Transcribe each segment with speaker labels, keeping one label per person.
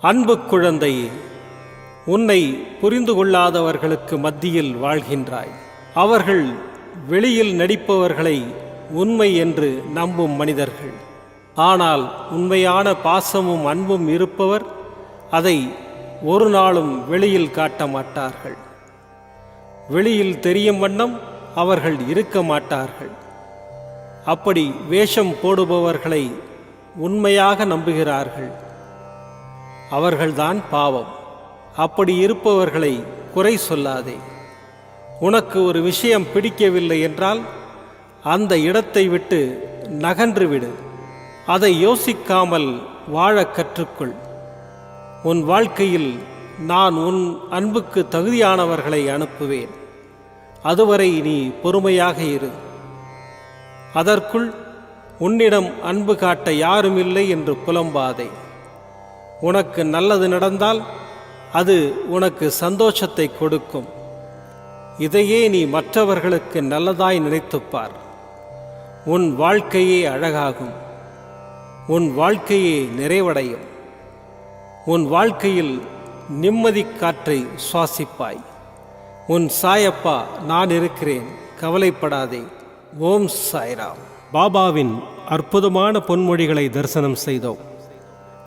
Speaker 1: அன்பு குழந்தையே உன்னை புரிந்து கொள்ளாதவர்களுக்கு மத்தியில் வாழ்கின்றாய். அவர்கள் வெளியில் நடிப்பவர்களை உண்மை என்று நம்பும் மனிதர்கள். ஆனால் உண்மையான பாசமும் அன்பும் இருப்பவர் அதை ஒரு நாளும் வெளியில் காட்ட மாட்டார்கள். வெளியில் தெரியும் வண்ணம் அவர்கள் இருக்க மாட்டார்கள். அப்படி வேஷம் போடுபவர்களை உண்மையாக நம்புகிறார்கள். அவர்கள்தான் பாவம். அப்படி இருப்பவர்களை குறை சொல்லாதே. உனக்கு ஒரு விஷயம் பிடிக்கவில்லை என்றால் அந்த இடத்தை விட்டு நகன்று விடு. அதை யோசிக்காமல் வாழ கற்றுக்கொள். உன் வாழ்க்கையில் நான் உன் அன்புக்கு தகுதியானவர்களை அனுப்புவேன். அதுவரை நீ பொறுமையாக இரு. அதற்குள் உன்னிடம் அன்பு காட்ட யாரும் இல்லை என்று புலம்பாதே. உனக்கு நல்லது நடந்தால் அது உனக்கு சந்தோஷத்தை கொடுக்கும். இதையே நீ மற்றவர்களுக்கு நல்லதாய் நினைத்துப்பார். உன் வாழ்க்கையே அழகாகும். உன் வாழ்க்கையே நிறைவடையும். உன் வாழ்க்கையில் நிம்மதி காற்றை சுவாசிப்பாய். உன் சாயப்பா நான் இருக்கிறேன். கவலைப்படாதே. ஓம் சாய்ராம். பாபாவின் அற்புதமான பொன்மொழிகளை தரிசனம் செய்தோம்.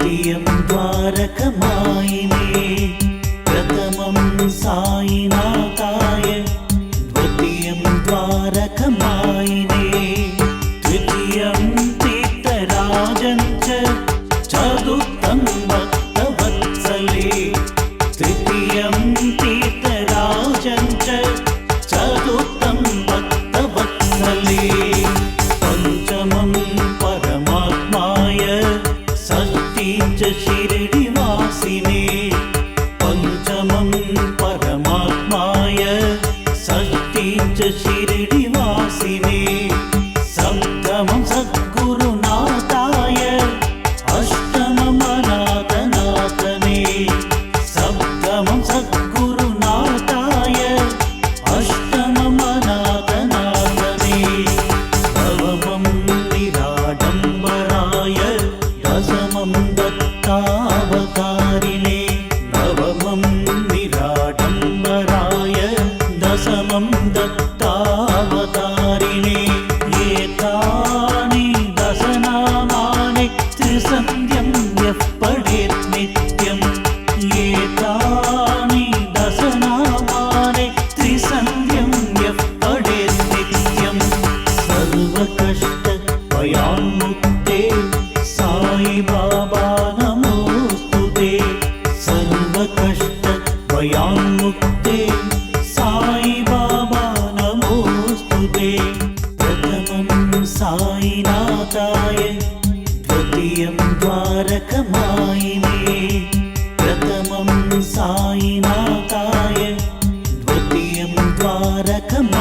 Speaker 2: ద్వితీయం ద్వారకమాయినే ప్రథమం సాయినాథాయ ద్వితీయం ద్వారకమాయినే ద్వితీయం తీర్థరాజం చతుర్థం భక్తవత్సలే తృతీయం తీర్థరాజం చతుర్థం భక్తవత్సలే.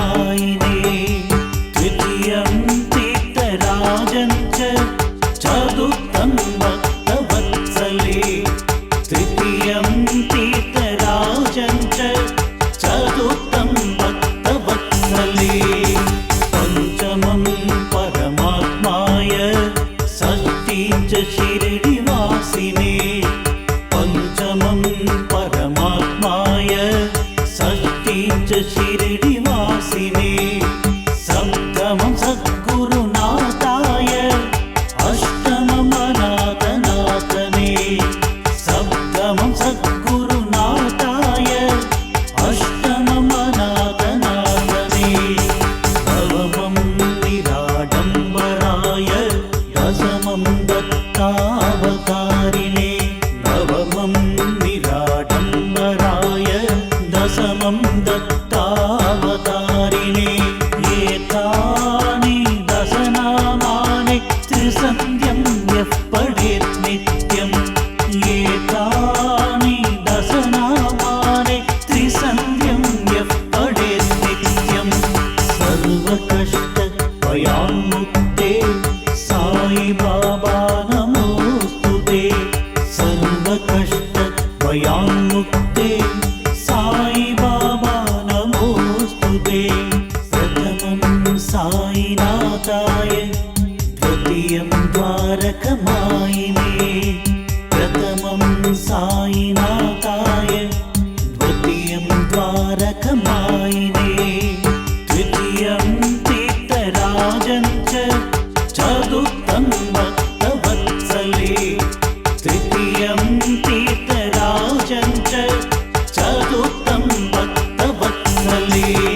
Speaker 2: ായിനേ ദ്വിതീയം തീർത്ഥരാജന്ത गुरुवे प्रथमं सायिनाथाय द्वितीयं द्वारकमायिने प्रथमं सायिनाथाय द्वितीयं द्वारकमायिने द्वितीयं तीर्थराजं च चतुर्थं भक्तवत्सले तृतीयं तीर्थराजं च चतुर्थं भक्तवत्सले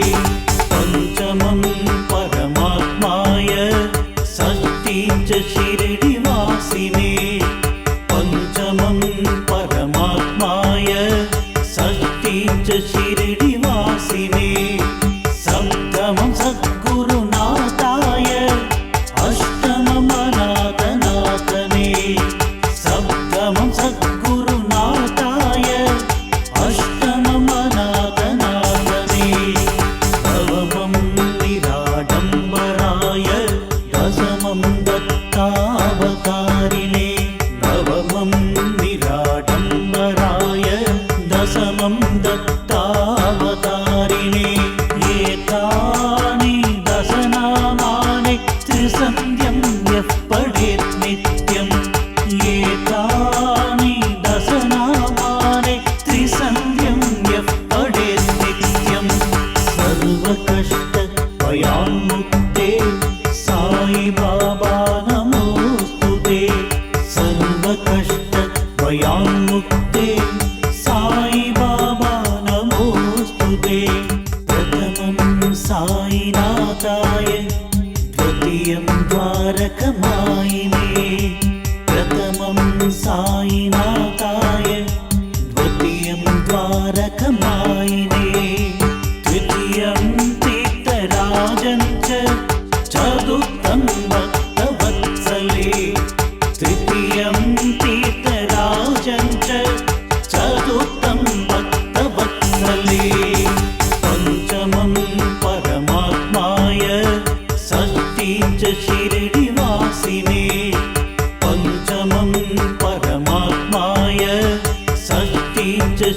Speaker 2: తారకమా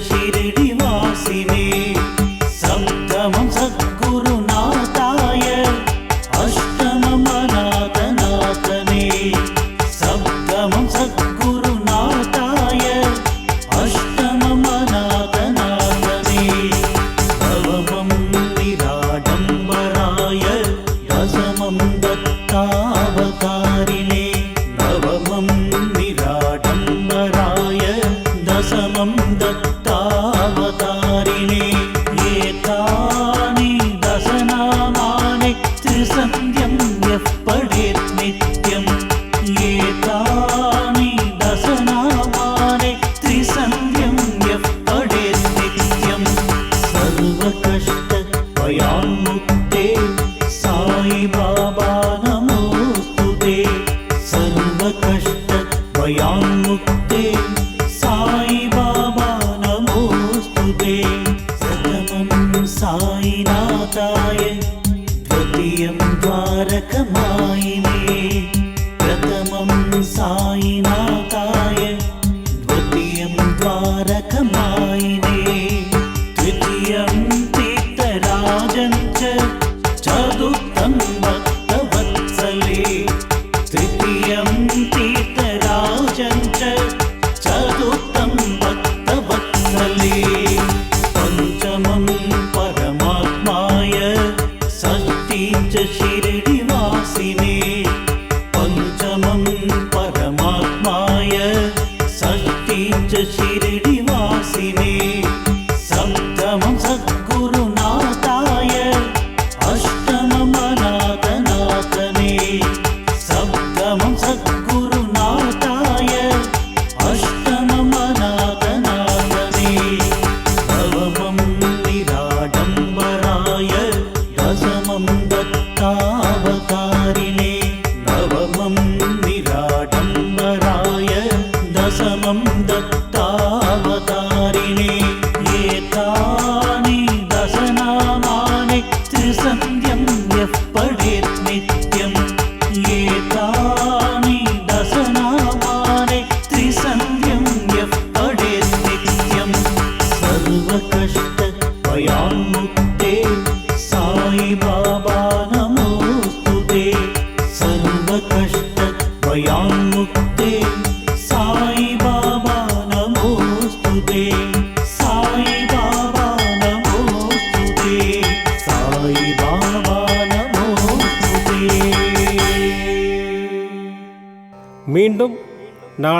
Speaker 2: ഷിരടി വാസിനേ. சத்தாவதாரிணே ஏ தானி தசனாமானே
Speaker 1: திருசந்திய